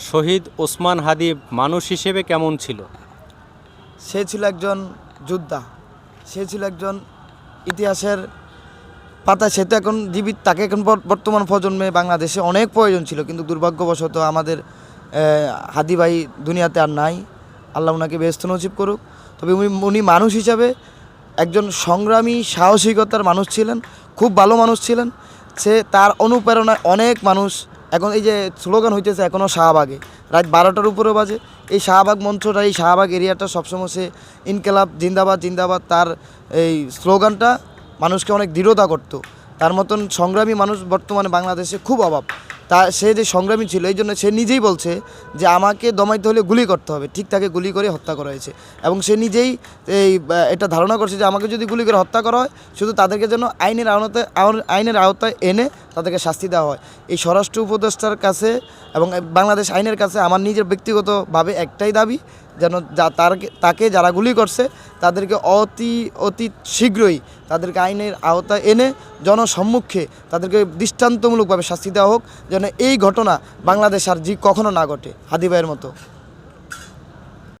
শহীদ ওসমান হাদিব মানুষ হিসেবে কেমন ছিল? সে ছিল একজন যোদ্ধা। সে ছিল একজন ইতিহাসের পাতা। সে তো এখন জীবিত, তাকে এখন বর- বর্তমান প্রজন্মে বাংলাদেশে অনেক প্রয়োজন ছিল, কিন্তু দুর্ভাগ্যবশত আমাদের হাদি ভাই দুনিয়াতে আর নাই। আল্লাহ ওনাকে ব্যস্ত নজিব করুক। তবে উনি উনি মানুষ হিসাবে একজন সংগ্রামী, সাহসিকতার মানুষ ছিলেন, খুব ভালো মানুষ ছিলেন। সে তার অনুপ্রেরণায় অনেক মানুষ এখন এই যে স্লোগান হইতেছে এখনও শাহবাগে। রাত বারোটার উপরে বাজে। এই শাহবাগ মঞ্চটা, এই শাহবাগ এরিয়াটা সবসময় সে ইনকেলাব, জিন্দাবাদ জিন্দাবাদ তার এই স্লোগানটা মানুষকে অনেক দৃঢ়তা করতো। তার মতন সংগ্রামী মানুষ বর্তমানে বাংলাদেশে খুব অভাব। তা সে যে সংগ্রামী ছিল, এই জন্য সে নিজেই বলছে যে আমাকে দমাইতে হলে গুলি করতে হবে। ঠিক তাকে গুলি করে হত্যা করা হয়েছে। এবং সে নিজেই এই এটা ধারণা করছে যে আমাকে যদি গুলি করে হত্যা করা হয়, শুধু তাদেরকে যেন আইনের আওতায় আইনের আওতায় এনে তাদেরকে শাস্তি দেওয়া হয়। এই স্বরাষ্ট্র উপদেষ্টার কাছে এবং বাংলাদেশ আইনের কাছে আমার নিজের ব্যক্তিগতভাবে একটাই দাবি, যেন যা তার তাকে যারা গুলি করছে, তাদেরকে অতি অতি শীঘ্রই তাদেরকে আইনের আওতায় এনে জনসম্মুখে তাদেরকে দৃষ্টান্তমূলকভাবে শাস্তি দেওয়া হোক, যেন এই ঘটনা বাংলাদেশ আর জি কখনো না ঘটে। হাদি ভাইয়ের মতো।